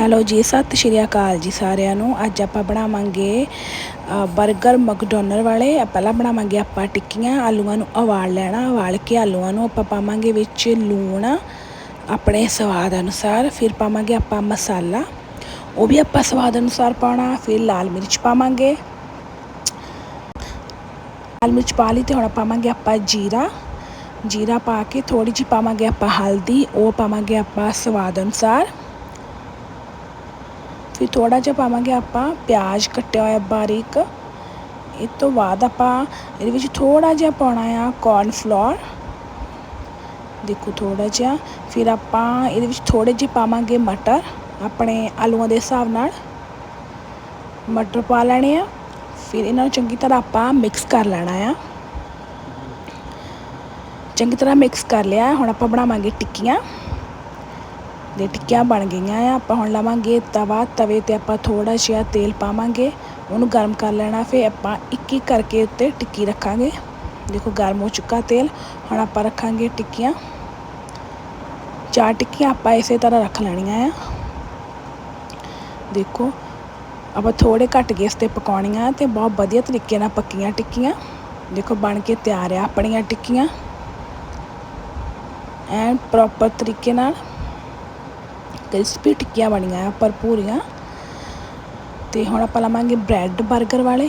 Hello ਜੀ ਸਤਿ ਸ਼੍ਰੀ ਅਕਾਲ ਜੀ ਸਾਰਿਆਂ ਨੂੰ। ਅੱਜ ਆਪਾਂ ਬਣਾਵਾਂਗੇ ਅ, 버ਗਰ ਮੈਕਡੋਨਲਡ ਵਾਲੇ ਪਹਿਲਾਂ ਬਣਾਵਾਂਗੇ ਆਪਾਂ ਟਿੱਕੀਆਂ ਆਲੂਆਂ ਨੂੰ ਉਬਾਲ ਲੈਣਾ ਉਬਾਲ ਕੇ ਆਲੂਆਂ ਨੂੰ ਆਪਾਂ ਪਾਵਾਂਗੇ ਵਿੱਚ ਲੂਣ ਆਪਣੇ ਸਵਾਦ ਅਨੁਸਾਰ ਫਿਰ ਪਾਵਾਂਗੇ ਆਪਾਂ ਮਸਾਲਾ। ਉਹ ਵੀ ਆਪਾਂ ਸਵਾਦ ਅਨੁਸਾਰ ਪਾਉਣਾ ਫਿਰ ਲਾਲ ਮਿਰਚ ਪਾਵਾਂਗੇ। ਲਾਲ ਮਿਰਚ ਪਾ ਲਈ ਤੇ ਹੁਣ ਪਾਵਾਂਗੇ ਆਪਾਂ ਜੀਰਾ। ਜੀਰਾ ਪਾ ਕੇ ਥੋੜੀ ਜਿਹੀ ਪਾਵਾਂਗੇ ਆਪਾਂ ਹਲਦੀ ਉਹ ਪਾਵਾਂਗੇ ਆਪਾਂ ਸਵਾਦ ਅਨੁਸਾਰ। ਫਿਰ ਥੋੜਾ ਜਿਹਾ ਪਾਵਾਂਗੇ ਆਪਾਂ ਪਿਆਜ਼ ਕੱਟਿਆ ਹੋਇਆ ਬਾਰੀਕ। ਇਹ ਤੋਂ ਬਾਅਦ ਆਪਾਂ ਇਹਦੇ ਵਿੱਚ ਥੋੜਾ ਜਿਹਾ ਪਾਉਣਾ ਆ ਕਾਰਨ ਫਲੋਰ ਦੇਖੋ ਥੋੜਾ ਜਿਹਾ, ਫਿਰ ਆਪਾਂ ਇਹਦੇ ਵਿੱਚ ਥੋੜੇ ਜਿਹੇ ਪਾਵਾਂਗੇ ਮਟਰ ਆਪਣੇ ਆਲੂਆਂ ਦੇ ਹਿਸਾਬ ਨਾਲ। ਮਟਰ ਪਾ ਲੈਣੇ ਆ, ਫਿਰ ਇਹਨਾਂ ਨੂੰ ਚੰਗੀ ਤਰ੍ਹਾਂ ਆਪਾਂ ਮਿਕਸ ਕਰ ਲੈਣਾ ਆ। ਚੰਗੀ ਤਰ੍ਹਾਂ ਮਿਕਸ ਕਰ ਲਿਆ, ਹੁਣ ਆਪਾਂ ਬਣਾਵਾਂਗੇ ਟਿੱਕੀਆਂ। ਦੇ ਟਿੱਕੀਆਂ ਬਣ ਗਈਆਂ ਆ। ਆਪਾਂ ਹੁਣ ਲਵਾਂਗੇ ਤਵਾ। ਤਵੇ ਤੇ ਆਪਾਂ ਥੋੜਾ ਜਿਹਾ ਤੇਲ ਪਾਵਾਂਗੇ। ਉਹਨੂੰ ਗਰਮ ਕਰ ਲੈਣਾ। ਫਿਰ ਆਪਾਂ ਇੱਕ ਇੱਕ ਕਰਕੇ ਉੱਤੇ ਟਿੱਕੀ ਰੱਖਾਂਗੇ। ਦੇਖੋ, ਗਰਮ ਹੋ ਚੁੱਕਾ ਤੇਲ। ਹੁਣ ਆਪਾਂ ਰੱਖਾਂਗੇ ਟਿੱਕੀਆਂ। ਚਾਰ ਟਿੱਕੀਆਂ ਆਪਾਂ ਇਸੇ ਤਰ੍ਹਾਂ ਰੱਖ ਲੈਣੀਆਂ ਆ। ਦੇਖੋ, ਆਪਾਂ ਥੋੜੇ ਘੱਟ ਗੈਸ ਤੇ ਪਕਾਉਣੀਆਂ ਤੇ ਬਹੁਤ ਵਧੀਆ ਤਰੀਕੇ ਨਾਲ ਪੱਕੀਆਂ ਟਿੱਕੀਆਂ। ਦੇਖੋ, ਬਣ ਕੇ ਤਿਆਰ ਆ ਆਪਣੀਆਂ ਟਿੱਕੀਆਂ। ਐਂਡ ਪ੍ਰੋਪਰ ਤਰੀਕੇ ਨਾਲ। ਕ੍ਰਿਸਪੀ ਟਿੱਕੀਆਂ ਬਣੀਆਂ ਆ ਭਰਪੂਰੀਆਂ ਤੇ ਹੁਣ ਆਪਾਂ ਲਵਾਂਗੇ ਬ੍ਰੈਡ 버ਗਰ ਵਾਲੇ।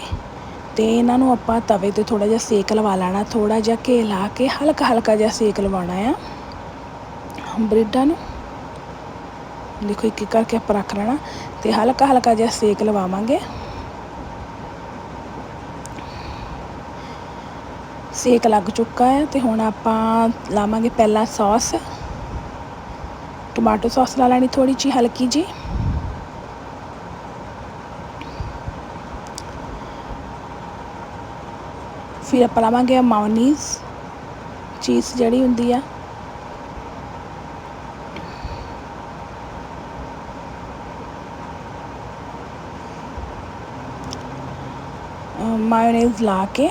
ਤੇ ਇਹਨਾਂ ਨੂੰ ਆਪਾਂ ਤਵੇ ਤੇ ਥੋੜਾ ਜਿਹਾ ਸੇਕ ਲਵਾ ਲੈਣਾ ਥੋੜਾ ਜਿਹਾ ਘੇ ਲਾ ਕੇ ਹਲਕਾ ਹਲਕਾ ਜਿਹਾ ਸੇਕ ਲਵਾਉਣਾ ਆ। ਬ੍ਰੈਡਾਂ ਨੂੰ। ਦੇਖੋ ਇੱਕ ਇੱਕ ਕਰਕੇ ਆਪਾਂ ਰੱਖ ਲੈਣਾ, ਤੇ ਹਲਕਾ ਹਲਕਾ ਜਿਹਾ ਸੇਕ ਲਵਾਵਾਂਗੇ। ਸੇਕ ਲੱਗ ਚੁੱਕਾ ਹੈ ਤੇ ਹੁਣ ਆਪਾਂ ਲਾਵਾਂਗੇ ਪਹਿਲਾਂ ਸੌਸ। ਟਮਾਟੋ ਸੌਸ ਲਾ ਲੈਣੀ ਥੋੜੀ ਜਿਹੀ ਹਲਕੀ ਜੀ ਫਿਰ ਆਪਾਂ ਲਾਵਾਂਗੇ ਮਾਉਨੀਜ਼ ਚੀਜ਼ ਜਿਹੜੀ ਹੁੰਦੀ ਆ ਮਾਇਓਨੀਜ਼ ਲਾ ਕੇ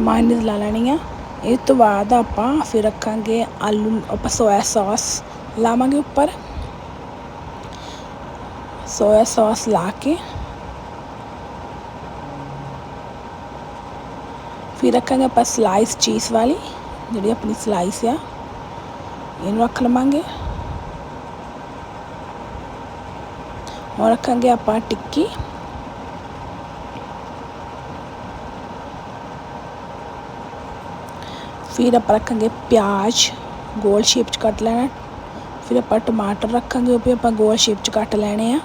ਮਾਇਓਨੀਜ਼ ਲਾ ਲੈਣੀ ਆ। ਇਸ ਤੋਂ ਬਾਅਦ ਆਪਾਂ ਫਿਰ ਰੱਖਾਂਗੇ ਆਲੂ, ਆਪਾਂ ਸੋਇਆ ਸੌਸ ਲਾਵਾਂਗੇ ਉੱਪਰ। ਸੋਇਆ ਸੌਸ ਲਾ ਕੇ। ਫਿਰ ਰੱਖਾਂਗੇ ਆਪਾਂ ਸਲਾਈਸ ਚੀਜ਼ ਵਾਲੀ, ਜਿਹੜੀ ਆਪਣੀ ਸਲਾਈਸ ਆ। ਇਹਨੂੰ ਰੱਖ ਲਵਾਂਗੇ। ਹੁਣ ਰੱਖਾਂਗੇ ਆਪਾਂ ਟਿੱਕੀ। ਫਿਰ ਆਪਾਂ ਰੱਖਾਂਗੇ ਪਿਆਜ਼, ਗੋਲ ਸ਼ੇਪ 'ਚ ਕੱਟ ਲੈਣਾ। ਫਿਰ ਆਪਾਂ ਟਮਾਟਰ ਰੱਖਾਂਗੇ, ਉਹ ਵੀ ਆਪਾਂ ਗੋਲ ਸ਼ੇਪ 'ਚ ਕੱਟ ਲੈਣੇ ਆ।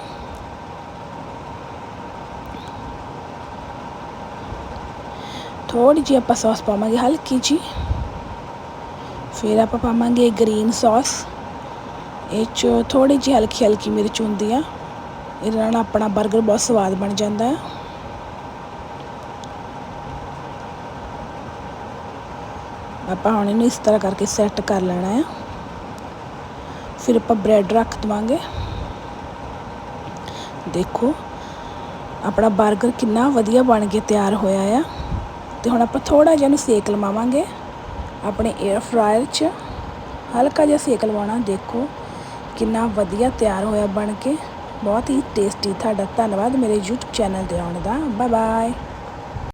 ਥੋੜੀ ਜਿਹੀ ਆਪਾਂ ਸੌਸ ਪਾਵਾਂਗੇ ਹਲਕੀ ਜੀ ਫਿਰ ਆਪਾਂ ਪਾਵਾਂਗੇ ਗ੍ਰੀਨ ਸੌਸ ਇਹ 'ਚ ਥੋੜੀ ਜਿਹੀ ਹਲਕੀ ਹਲਕੀ ਮਿਰਚ ਹੁੰਦੀ ਆ। ਇਹਦੇ ਨਾਲ ਆਪਣਾ 버ਗਰ ਬਹੁਤ ਸਵਾਦ ਬਣ ਜਾਂਦਾ। ਹੈ ਆਪਾਂ ਹੁਣ ਇਹਨੂੰ ਇਸ ਤਰ੍ਹਾਂ ਕਰਕੇ ਸੈੱਟ ਕਰ ਲੈਣਾ ਹੈ ਫਿਰ ਆਪਾਂ ਬ੍ਰੈਡ ਰੱਖ ਦਵਾਂਗੇ। ਦੇਖੋ, ਆਪਣਾ 버ਗਰ ਕਿੰਨਾ ਵਧੀਆ ਬਣ ਕੇ ਤਿਆਰ ਹੋਇਆ ਆ। ਤੇ ਹੁਣ ਆਪਾਂ ਥੋੜਾ ਜਿਹਾ ਨੂੰ ਸੇਕ ਲਵਾਵਾਂਗੇ। ਆਪਣੇ 에ਅਰ ਫਰਾਇਰ 'ਚ ਹਲਕਾ ਜਿਹਾ ਸੇਕ ਲਵਾਉਣਾ। ਦੇਖੋ, ਕਿੰਨਾ ਵਧੀਆ ਤਿਆਰ ਹੋਇਆ ਬਣ ਕੇ। ਬਹੁਤ ਹੀ ਟੇਸਟੀ ਤੁਹਾਡਾ ਧੰਨਵਾਦ ਮੇਰੇ YouTube ਚੈਨਲ ਤੇ ਆਉਣ ਦਾ। Bye bye